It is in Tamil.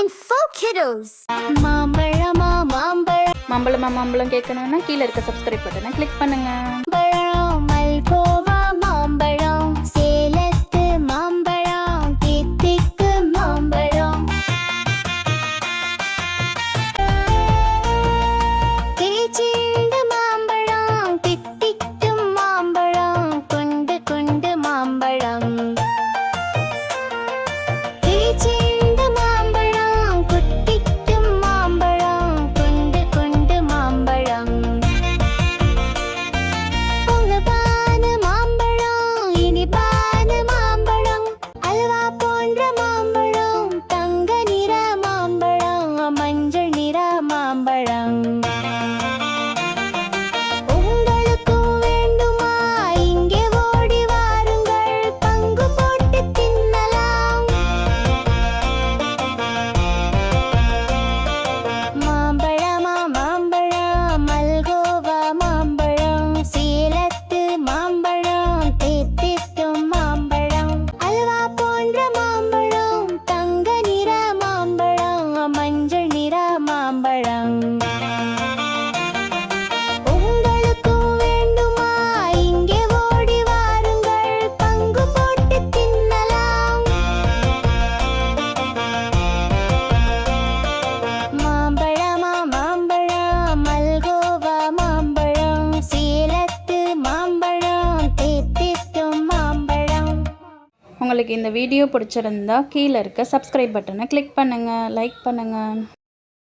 and four kiddos. மாம்பழ மாம்பழம். மாம்பழமா மாம்பழம் கேட்கணும்னா கீழே இருக்க சப்ஸ்கிரைப் பட்டனை கிளிக் பண்ணுங்க. love. உங்களுக்கு இந்த வீடியோ பிடிச்சிருந்தா கீழே இருக்க சப்ஸ்கிரைப் பட்டனை கிளிக் பண்ணுங்கள் லைக் பண்ணுங்கள்